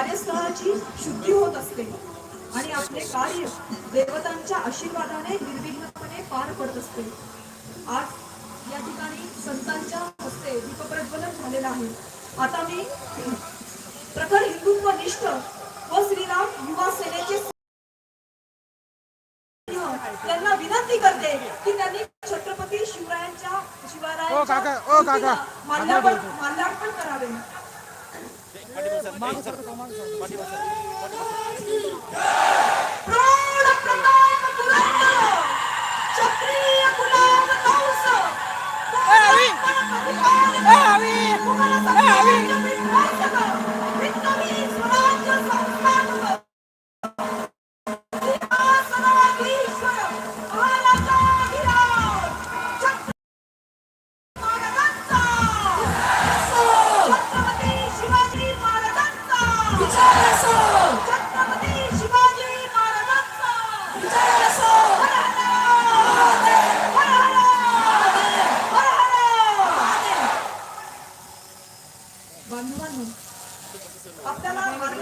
कार्यस्थळाची शुद्धी होत असते. आणि आपले कार्य देवतांच्या आशीर्वादाने निर्विघ्नपणे पार पडत असते. आज या ठिकाणी संतांच्या हस्ते दीपप्रज्वलन झालेलं आहे. आता मी प्रखर हिंदुत्व निष्ठ व श्रीराम युवा सेनेचे त्यांना विनंती करते की त्यांनी छत्रपती शिवरायांच्या. शिवरायांच्या माल्यार्पण करावे পার্টি বাচ্চা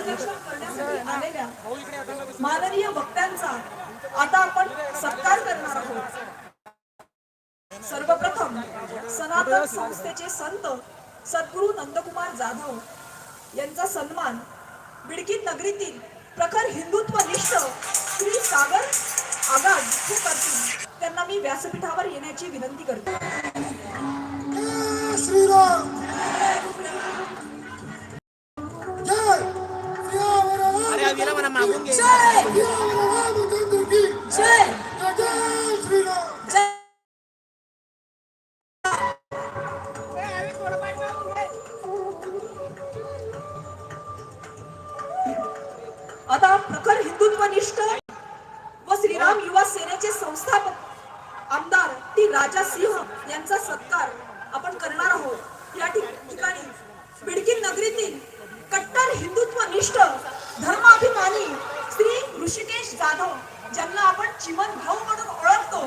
मार्गदर्शन करण्यासाठी आलेल्या माननीय वक्त्यांचा आता आपण सत्कार करणार आहोत. सर्वप्रथम सनातन संस्थेचे संत सद्गुरू नंदकुमार जाधव यांचा सन्मान बिडकी नगरीतील प्रखर हिंदुत्व निष्ठ श्री सागर आगाज हे करतील. त्यांना मी व्यासपीठावर येण्याची विनंती करतो. श्रीराम. सियावर राम मागून घे सियावर रामचंद्र की जय जय श्रीराम जय आता प्रखर हिंदुत्वनिष्ठ व श्रीराम युवा सेनेचे संस्थापक आमदार टी राजा सिंह यांचा सत्कार आपण करणार आहोत. या ठिक- ठिकाणी बिडकीन नगरीतील कट्टर हिंदुत्वनिष्ठ धर्माभिमानी श्री ऋषिकेश जाधव ज्यांना आपण चिमन भाऊ म्हणून ओळखतो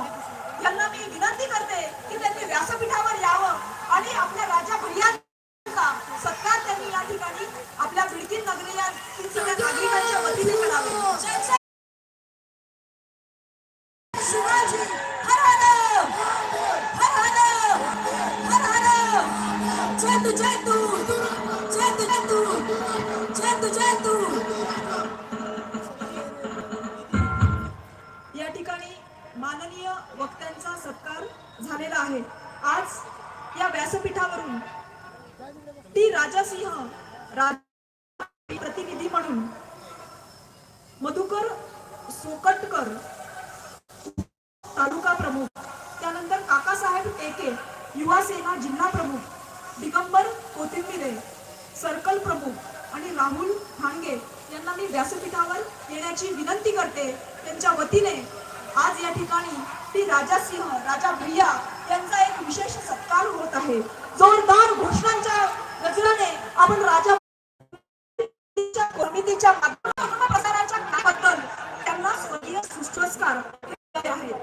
यांना मी विनंती करते की त्यांनी व्यासपीठावर यावं आणि आपल्या राजा भैयांचा सत्कार त्यांनी या ठिकाणी आपल्या बिडकीन नगरीला नागरिकांच्या वतीने करावे. शिवाजी. हर जय तू जय तू. जय तू या ठिकाणी माननीय वक्त्यांचा सत्कार झालेला आहे. आज या व्यासपीठावरून टी राजासिंह राज प्रतिनिधी म्हणून मधुकर सोकटकर तालुका प्रमुख त्यानंतर काकासाहेब टेके युवा सेना जिल्हा प्रमुख दिगंबर कोथिंबिरे सर्कल प्रमुख आणि राहुल भांगे यांना मी व्यासपीठावर येण्याची विनंती करते. त्यांच्या वतीने आज या ठिकाणी श्री राजा सिंह राजा भैया यांचा एक विशेष सत्कार होत आहे. जोरदार घोषणांच्या गजराने आपण राजा प्रसाराच्या कामाबद्दल त्यांना स्वर्गीय पुरस्कार आहेत.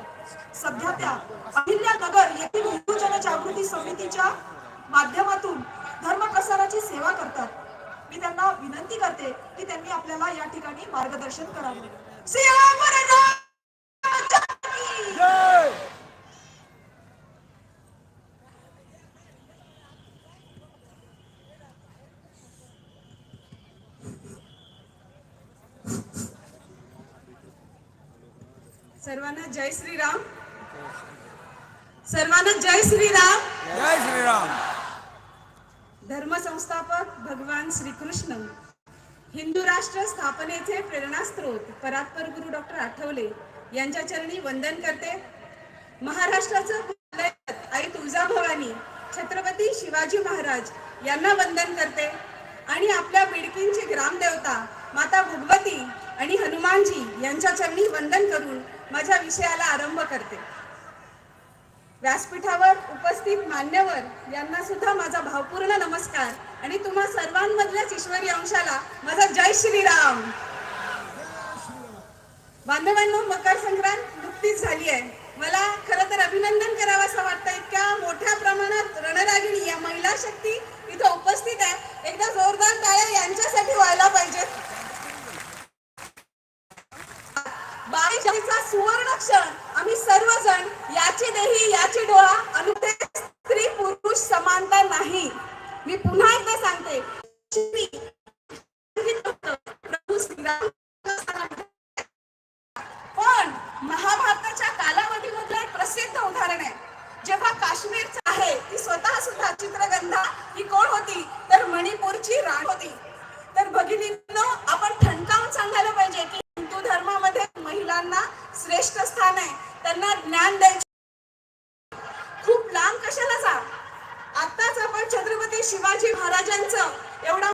सध्या त्या अहिल्या नगर येथील हिंदू जनजागृती समितीच्या माध्यमातून धर्म प्रसाराची सेवा करतात. मी त्यांना विनंती करते की त्यांनी आपल्याला या ठिकाणी मार्गदर्शन करावे. सर्वांना जय श्रीराम सर्वांना जय श्रीराम जय श्रीराम धर्म संस्थापक भगवान श्रीकृष्ण. हिंदू राष्ट्र स्थापनेचे प्रेरणास्त्रोत परात्पर गुरु डॉक्टर आठवले यांच्या चरणी वंदन करते. महाराष्ट्राचं आई तुळजाभवानी छत्रपती शिवाजी महाराज यांना वंदन करते. आणि आपल्या बिडकींची ग्रामदेवता माता भगवती आणि हनुमानजी यांच्या चरणी वंदन करून माझ्या विषयाला आरंभ करते. व्यासपीठावर उपस्थित मान्यवर यांना सुद्धा माझा भावपूर्ण नमस्कार आणि तुम्हा सर्वांमधल्याच ईश्वरी अंशाला माझा जय श्रीराम. बांधवांनो मकर संक्रांत सुवर्णक्षण आम्ही सर्वजण याची देही याची डोळा आणि ते स्त्री पुरुष समानता नाही. मी पुन्हा एकदा सांगते. पण महाभारताच्या कालावधीमधलं एक प्रसिद्ध उदाहरण आहे. जेव्हा काश्मीरच आहे ती स्वतः सुद्धा चित्रगंधा ही कोण होती? तर मणिपूरची राण होती. तर भगिनींनो आपण ठणकावून सांगायला पाहिजे की त्यांना ज्ञान द्यायचे. खूप लांब कशाला जा? आताच आपण छत्रपती शिवाजी महाराजांचं एवढा